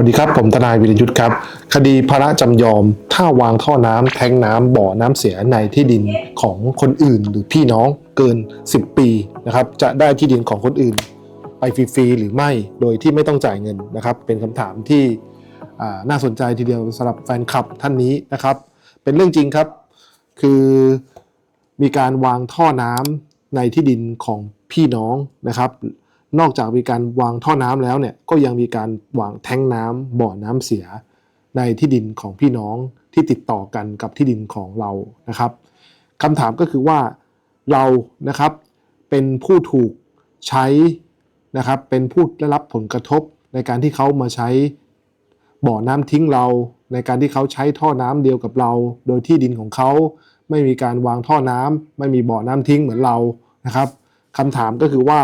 วัสดีครับผมทนายวิรยุทธ์ครับ คดีพระจำยอม ถ้าวางท่อน้ำแทงน้ำบ่อน้ำเสียในที่ดินของคนอื่น หรือพี่น้องเกิน 10 ปีนะครับ จะได้ที่ดินของคนอื่น ไปฟรีๆหรือไม่โดยที่ไม่ต้องจ่ายเงินนะครับ เป็นคำถามที่น่าสนใจทีเดียวสำหรับแฟนคลับท่านนี้นะครับ เป็นเรื่องจริงครับ คือมีการวางท่อน้ำในที่ดินของพี่น้องนะครับ นอกจากมีการวางท่อน้ำแล้วเนี่ยก็ยังมีการวางแท้งน้ำบ่อน้ำเสีย ในที่ดินของพี่น้องที่ติดต่อกันกับที่ดินของเรานะครับคำถามก็คือว่าเรานะครับเป็นผู้ถูกใช้นะครับเป็นผู้ได้รับผลกระทบในการที่เขามาใช้บ่อน้ำทิ้งเรา ในการที่เขาใช้ท่อน้ำเดียวกับเรา โดยที่ดินของเขาไม่มีการวางท่อน้ำไม่มีบ่อน้ำทิ้งเหมือนเรานะครับคำถามก็คือว่า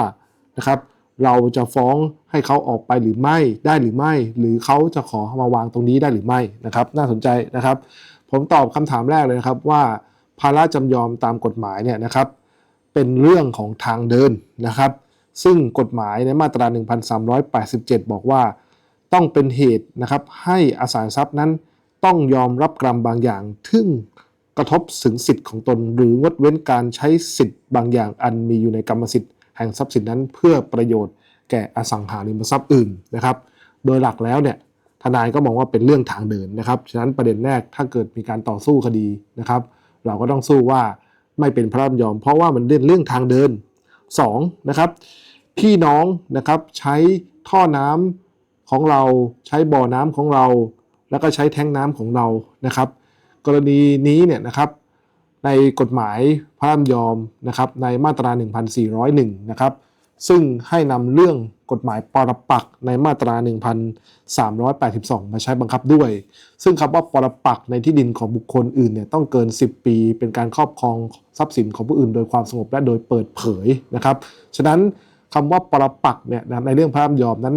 นะครับ เราจะฟ้องให้เขาออกไปหรือไม่ได้หรือไม่ หรือเขาจะขอมาวางตรงนี้ได้หรือไม่นะครับ น่าสนใจนะครับ ผมตอบคำถามแรกเลยนะครับว่าภาระจำยอมตามกฎหมายเนี่ยนะครับ เป็นเรื่องของทางเดินนะครับ ซึ่งกฎหมายในมาตรา 1387 บอกว่า ต้องเป็นเหตุนะครับ ให้อสารทรัพย์นั้นต้องยอมรับกรรมบางอย่างซึ่งกระทบถึงสิทธิ์ของตน หรืองดเว้นการใช้สิทธิ์บางอย่างอันมีอยู่ในกรรมสิทธิ์ แห่งทรัพย์สินนั้นเพื่อประโยชน์แก่อสังหาริมทรัพย์อื่นนะครับ โดยหลักแล้วเนี่ยทนายก็มองว่าเป็นเรื่องทางเดินนะครับ ฉะนั้นประเด็นแรกถ้าเกิดมีการต่อสู้คดีนะครับ เราก็ต้องสู้ว่าไม่เป็นพระราชยอม เพราะว่ามันเป็นเรื่องทางเดิน 2. นะครับพี่น้องนะครับใช้ท่อน้ำของเราใช้บ่อน้ำของเรา แล้วก็ใช้แท้งน้ำของเรานะครับ กรณีนี้เนี่ยนะครับ ในกฎหมายพระราชยอมนะครับในมาตรา 1401 นะครับ ซึ่งให้นำเรื่องกฎหมายปรปักในมาตรา 1382 มาใช้บังคับด้วย ซึ่งคำว่าปรปักในที่ดินของบุคคลอื่นเนี่ยต้องเกิน 10 ปี เป็นการครอบครองทรัพย์สินของผู้อื่น โดยความสงบและโดยเปิดเผยนะครับ ฉะนั้นคำว่าปรปักเนี่ยในเรื่องพระราชยอมนั้น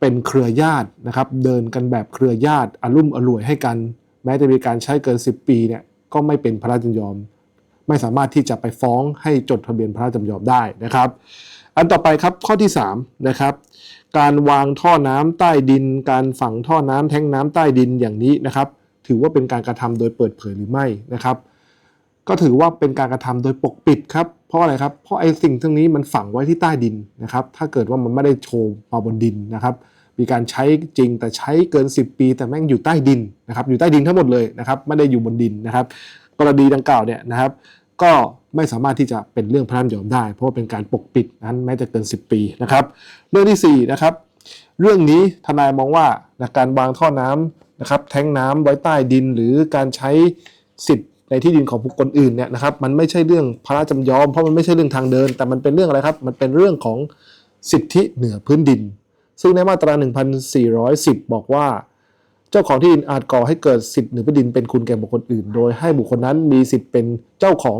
เป็นเครือญาตินะครับ เดินกันแบบเครือญาติอารมุ่มอร่วยให้กัน แม้จะมีการใช้เกิน 10 ปีเนี่ย ก็ไม่เป็นพระราชจำยอม ไม่สามารถที่จะไปฟ้องให้จดทะเบียนพระราชจำยอมได้นะครับ อันต่อไปครับข้อที่3นะครับการวางท่อน้ำใต้ดิน การฝังท่อน้ำแท้งน้ำใต้ดินอย่างนี้นะครับ ถือว่าเป็นการกระทำโดยเปิดเผยหรือไม่นะครับ ก็ถือว่าเป็นการกระทำโดยปกปิดครับเพราะอะไรครับเพราะไอ้สิ่งทั้งนี้มันฝังไว้ที่ใต้ดินนะครับ ถ้าเกิดว่ามันไม่ได้โชว์มาบนดินนะครับ มีการใช้จริงแต่ใช้เกิน 10 ปี แต่แม่งอยู่ใต้ดินนะครับอยู่ใต้ดินทั้งหมดเลยนะครับไม่ได้อยู่บนดินนะครับ กรณีดังกล่าวเนี่ยนะครับ ก็ไม่สามารถที่จะเป็นเรื่องพระราชยอมได้ เพราะว่าเป็นการปกปิดนั้นแม้จะเกิน 10 ปีนะครับ เรื่องที่4นะครับเรื่องนี้ทนายมองว่าการวางท่อน้ำนะครับแท้งน้ำไว้ใต้ดินหรือการใช้สิทธิ์ในที่ดินของบุคคลอื่นเนี่ยนะครับมันไม่ใช่เรื่องพระราชจำยอมเพราะมันไม่ใช่เรื่องทางเดิน แต่มันเป็นเรื่องอะไรครับ มันเป็นเรื่องของสิทธิเหนือพื้นดิน ซึ่งในมาตรา 1410 บอกว่า เจ้าของที่ดินอาจก่อให้เกิดสิทธิเหนือพื้นดินเป็นคุณแก่บุคคลอื่น โดยให้บุคคลนั้นมีสิทธิ์เป็นเจ้าของ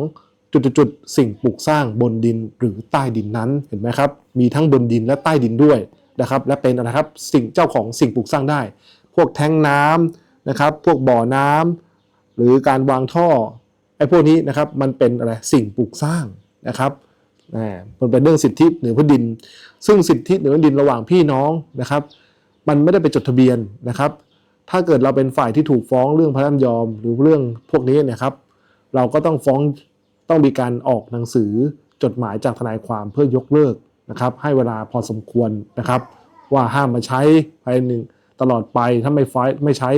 จุดๆสิ่งปลูกสร้างบนดินหรือใต้ดินนั้นเห็นไหมครับ มีทั้งบนดินและใต้ดินด้วยนะครับ และเป็นอะไรครับสิ่งเจ้าของสิ่งปลูกสร้างได้ พวกแท้งน้ำนะครับ พวกบ่อน้ำหรือการวางท่อไอ้พวกนี้นะครับมันเป็นอะไรสิ่งปลูกสร้างนะครับ อ่ามันเป็นเรื่องสิทธิเหนือพื้นดิน ซึ่งสิทธิเหนือพื้นดินระหว่างพี่น้องนะครับ มันไม่ได้ไปจดทะเบียนนะครับ ถ้าเกิดเราเป็นฝ่ายที่ถูกฟ้องเรื่องพระราชยอมหรือเรื่องพวกนี้นะครับ เราก็ต้องฟ้องต้องมีการออกหนังสือจดหมายจากทนายความเพื่อยกเลิกนะครับ ให้เวลาพอสมควรนะครับ ว่าห้ามมาใช้ภายในหนึ่งตลอดไปถ้าไม่ไฟไม่ใช้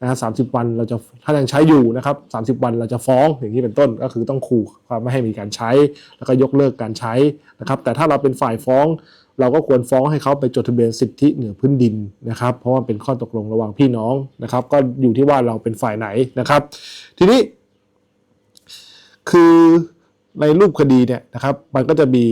นะฮะสามสิบวันเราจะถ้ายังใช้อยู่นะครับสามสิบวันเราจะฟ้องอย่างนี้เป็นต้นก็คือต้องขู่ความไม่ให้มีการใช้ แล้วก็ยกเลิกการใช้นะครับ แต่ถ้าเราเป็นฝ่ายฟ้อง เราก็ควรฟ้องให้เขาไปจดทะเบียนสิทธิเหนือพื้นดินนะครับ เพราะว่าเป็นข้อตกลงระหว่างพี่น้องนะครับ ก็อยู่ที่ว่าเราเป็นฝ่ายไหนนะครับ ทีนี้ คือในรูปคดีเนี่ยนะครับมันก็จะมี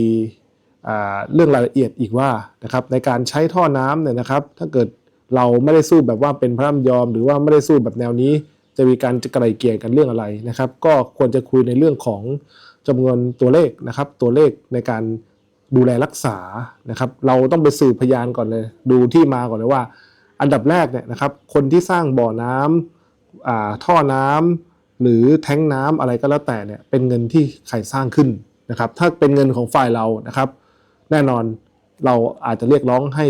เรื่องรายละเอียดอีกว่านะครับในการใช้ท่อน้ำเนี่ยนะครับ ถ้าเกิด เราไม่ได้สู้แบบว่าเป็นพระร่ำยอม หรือว่าไม่ได้สู้แบบแนวนี้ จะมีการจะไกลเกลี่ยกันเรื่องอะไรนะครับ ก็ควรจะคุยในเรื่องของจำนวนตัวเลขนะครับ ตัวเลขในการดูแลรักษานะครับ เราต้องไปสืบพยานก่อนเลย ดูที่มาก่อนเลยว่า อันดับแรกเนี่ยนะครับ คนที่สร้างบ่อน้ำอ่าท่อน้ำหรือแท้งน้ำอะไรก็แล้วแต่เนี่ยเป็นเงินที่ใครสร้างขึ้นนะครับ ถ้าเป็นเงินของฝ่ายเรานะครับ แน่นอนเราอาจจะเรียกร้องให้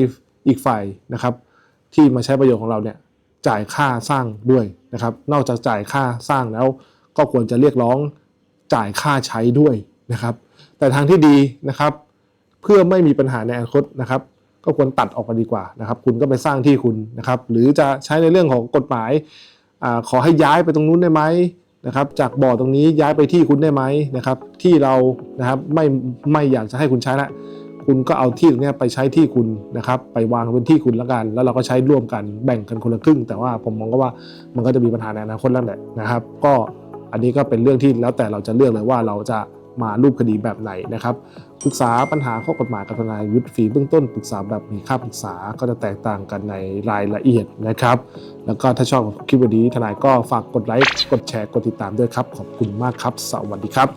อีกฝ่ายนะครับ ที่มาใช้ประโยชน์ของเราเนี่ยจ่ายค่าสร้างด้วยนะครับ นอกจากจ่ายค่าสร้างแล้วก็ควรจะเรียกร้องจ่ายค่าใช้ด้วยนะครับ แต่ทางที่ดีนะครับ เพื่อไม่มีปัญหาในอนาคตนะครับ ก็ควรตัดออกมาดีกว่านะครับ คุณก็ไปสร้างที่คุณนะครับ หรือจะใช้ในเรื่องของกฎหมายอาขอให้ย้ายไปตรงนู้นได้ไหมนะครับ จากบ่อตรงนี้ย้ายไปที่คุณได้ไหมนะครับ ที่เรานะครับไม่ไม่อยากจะให้คุณใช้ละ คุณก็เอาที่ตรงนี้ไปใช้ที่คุณนะครับ ไปวางเป็นที่คุณแล้วกัน แล้วเราก็ใช้ร่วมกันแบ่งกันคนละครึ่ง แต่ว่าผมมองก็ว่ามันก็จะมีปัญหาในอนาคตแล้วแหละนะครับ ก็อันนี้ก็เป็นเรื่องที่แล้วแต่เราจะเลือกเลยว่าเราจะมารูปคดีแบบไหนนะครับปรึกษาปัญหาข้อกฎหมายกับทนายยุทธฟีเบื้องต้นปรึกษาแบบมีค่าปรึกษาก็จะแตกต่างกันในรายละเอียดนะครับ แล้วก็ถ้าชอบคลิปวันนี้ทนายก็ฝากกดไลค์กดแชร์กดติดตามด้วยครับ ขอบคุณมากครับ สวัสดีครับ